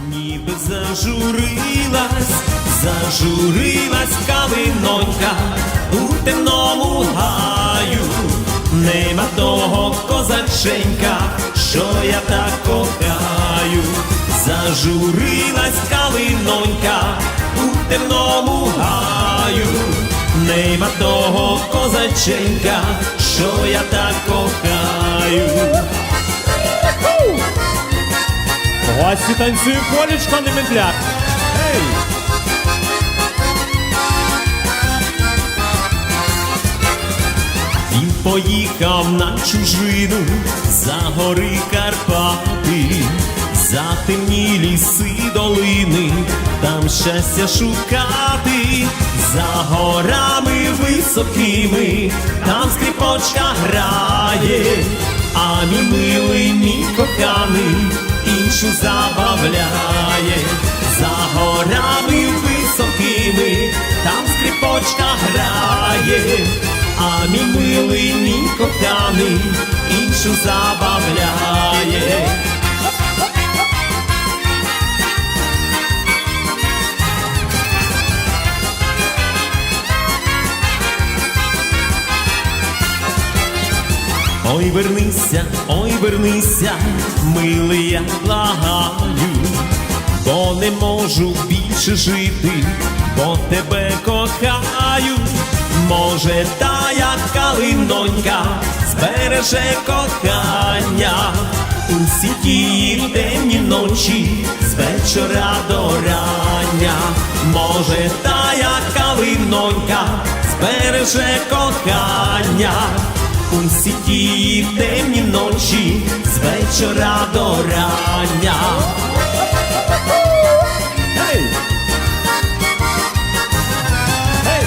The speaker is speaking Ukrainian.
ніби зажурилась, зажурилась калинонька у темному гаю, нема того козаченька, що я так кохаю, зажурилась калинонька у темному гаю, нема того козаченька, що я так кохаю. Гості танцює колечко, не медляк. Ей! Він поїхав на чужину за гори Карпати, за темні ліси долини, там щастя шукати, за горами високими, там скрипочка грає, а мій милий, мій коханий, іншу забавляє, за горами високими, там скрипочка грає. А мій милий, мій коханий, іншу забавляє. Ой, вернися, ой, вернися, милий, я благаю, бо не можу більше жити, бо тебе кохаю. Може, та як калинонька збереже кохання усі ті темні ночі з вечора до рання. Може, та як калинонька збереже кохання усі ті темні ночі з вечора до рання. Hey! Hey!